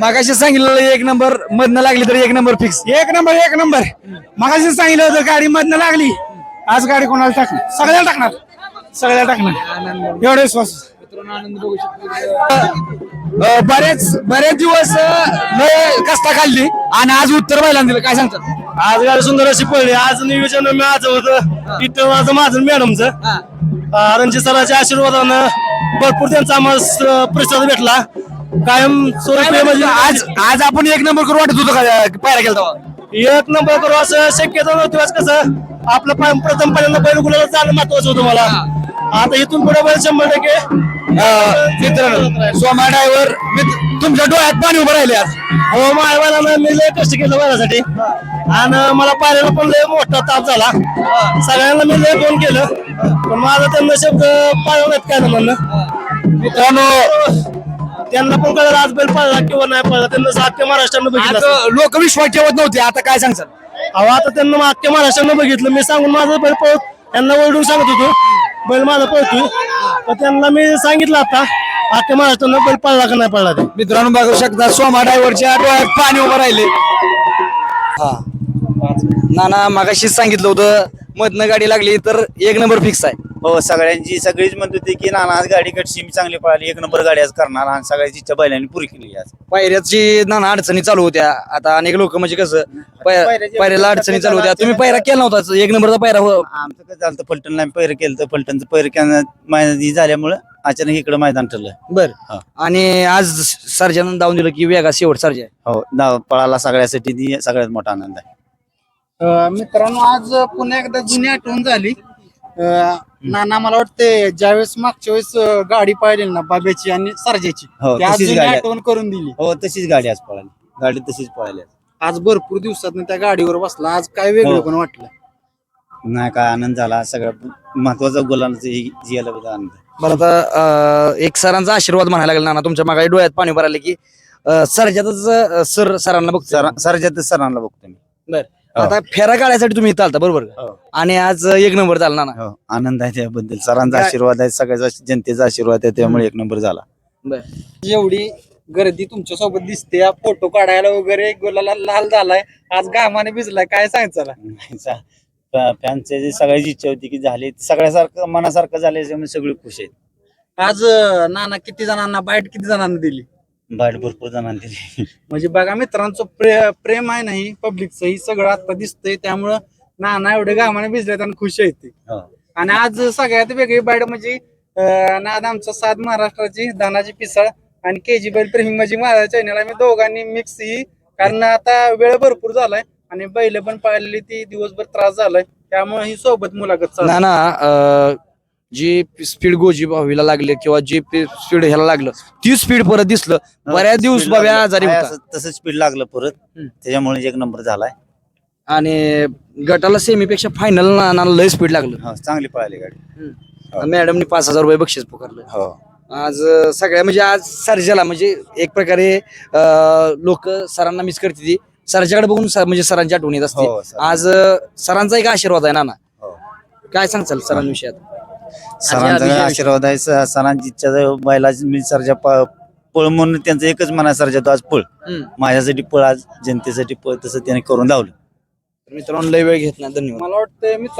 मागाशी सांगितलं एक नंबर मधनं लागली तर एक नंबर फिक्स एक नंबर एक नंबर. मगाशी सांगितलं होतं गाडी मधनं लागली. आज गाडी कोणाला टाकणार? सगळ्याला टाकणार. सगळ्याला टाकणार. एवढे विश्वास. अं, बरेच बरेच दिवस अं, लय कष्टा खाल्ली. आणि आज उत्तर बैलांना दिलं. काय सांगतात? आज गाडी सुंदर अशी पडली. आज नियोजन माझं होतं. इथं माझं माझं मॅडमचं. रणजित सराच्या आशीर्वादानं भरपूर त्यांचा आम्हाला स- प्रतिसाद भेटला. कायम स्वरूपी म्हणजे आज आज आपण एक नंबर करू वाटत होतो का पायरा केला तेव्हा? एक नंबर करू असं शक्यता नव्हती आज कसं आपलं प- प्रथम पहिल्यांदा बैल गुलाला जाणं महत्वाचं होतं मला. आता इथून पुढे बैल शंभर टक्के अं, मित्रांनो सोमा ड्रायव्हर तुमच्या डोळ्यात पाणी उभं राहिले आज. हो मायवाला मी लय कष्ट केलं बैलासाठी. आणि मला पाहिलेला पण लय मोठा ताप झाला. सगळ्यांना मी लय फोन केलं. पण माझा त्यांना शब्द नाहीत काय ना म्हणणं. मित्रांनो त्यांना पण कळलं आज बैल पळला किंवा नाही पळला त्यांना अख्ख्या महाराष्ट्रानं बघितलं असेल. लोक विश्वास ठेवत नव्हते आता काय सांगतात अहो आता त्यांना अख्ख्या महाराष्ट्रानं बघितलं. मी सांगून माझं बैल पळत त्यांना ओरडून सांगत होतो बैल माझा पळतोय. तर त्यांना मी सांगितलं आता अख्ख्या महाराष्ट्रानं बैल पळला का नाही पळला ते. मित्रांनो बघू शकता सोमा ड्रायव्हरच्या डोळ्यात पाणी उभं राहिले. हा. नाना मागाशीच सांगितलं होतं मधनं गाडी लागली तर एक नंबर फिक्स आहे. हो सगळ्यांची सगळीच म्हणत होती की नाना आज गाडी कटशी मी चांगली पळाली एक नंबर गाडी आज करणार. आणि सगळ्याची इच्छा बैलांनी पुरी केली आज. पायऱ्याची नाना अडचणी चालू होत्या. आता अनेक लोक म्हणजे कसं पाय- पायऱ्याची- पायऱ्याला अडचणी चालू होत्या. तुम्ही पायरा केला नव्हता एक नंबरचा पायरा हो- आमचं कसं झालं फलटण नाही पैर केलं तर फलटणचं पैर मैदान झाल्यामुळं अचानक इकडं मैदान ठरलं. बर. हा. आणि आज सर्जन दावून दिलं की वेगा शेवट सर्जा हो नाव पळाला सगळ्यासाठी ती सगळ्यात मोठा आनंद आहे. अं, मित्रांनो आज पुन्हा एकदा जुनी आठवण झाली. अं, नाना मला वाटते ज्यावेळेस मागच्या वेळेस गाडी पाहिली ना बाब्याची आणि सरजेची हो, ती तशीच गाडी आहे. आठवण करून दिली हो तशीच गाडी आज पळाली गाडी तशीच पळाली आज. आज भरपूर दिवसात त्या गाडीवर बसला आज काय वेगळं हो. पण वाटलं नाही काय आनंद झाला सगळ्यात महत्त्वाचा गुलांचा आनंद. बरं आता अं, एक सरांचा आशीर्वाद म्हणायला लागला नाना तुमच्या मागे डोळ्यात पाणी भरायला की सरजातच सर सरांना बघतो सर सरजातच सरांना बघतो मी बर. आता फेरा काढायसाठी तुम्ही इथं आलता बरोबर का? हो. आणि आज एक नंबर झाला ना हो आनंद आहे त्याबद्दल. सरांचा काय- आशीर्वाद आहे सगळ्याचा जनतेचा आशीर्वाद आहे त्यामुळे एक नंबर झाला. एवढी गर्दी तुमच्यासोबत दिसते फोटो काढायला वगैरे गुलाला लाल झालाय आज घामाने भिजलाय काय सांगायचं फॅनचे जे सगळ्याची इच्छा होती की झाले सगळ्यासारखं मनासारखं झाले त्यामुळे सगळे खुश आहेत आज अं, नाना किती जणांना बाईट किती जणांना दिली? बाहेर भरपूर जणांनी दिली म्हणजे बघा मित्रांचं प्रे प्रेम आहे नाही पब्लिकचं ही सगळं आता दिसतंय त्यामुळं नाना एवढे घामाने भिजलेत आणि खुश आहेत ते. हो. आणि आज सगळ्यात वेगळी बाईट म्हणजे अं, नाद आमचा सात महाराष्ट्राची धानाची पिसळ आणि के जी बैल प्रेमी म्हणजे माझ्या चॅनल आम्ही दोघांनी मिक्स ही कारण आता वेळ भरपूर झालाय आणि बैल पण पाळलेली ती दिवसभर त्रास झालाय त्यामुळे ही सोबत मुलाखत चालू ना ना अं, जी स्पीड गोजी भावीला लागले किंवा जी स्पीड ह्याला लागलं ती स्पीड परत दिसलं. बऱ्याच दिवस. आजारी होता. तसं स्पीड लागलं परत. त्याच्यामुळे एक नंबर झालाय. आणि गटाला सेमीपेक्षा फायनल लय स्पीड लागलं. हो चांगली पळाली गाडी. हो. मॅडमने पाच हजार रुपये बक्षीस पुकारलं. हो. आज सगळ्या म्हणजे आज सर्जाला म्हणजे एक प्रकारे लोक सरांना मिस करते ती. सरच्याकडे बघून म्हणजे सरांची आठवण येत असते. हो. आज सरांचा एक आशीर्वाद आहे नाना. हो. काय सांगचाल सरांविषयी? सरांचा आशीर्वाद आहे सरांची इच्छा बैलाची मी सरच्या प- पळ म्हणून त्यांचं एकच मना सरच्या तो आज पळ. माझ्यासाठी पळ आज जनतेसाठी पळ तसं त्याने करून लावलं. मित्रांनो लय वेळ घेत नाही धन्यवाद. मला वाटतं मित्र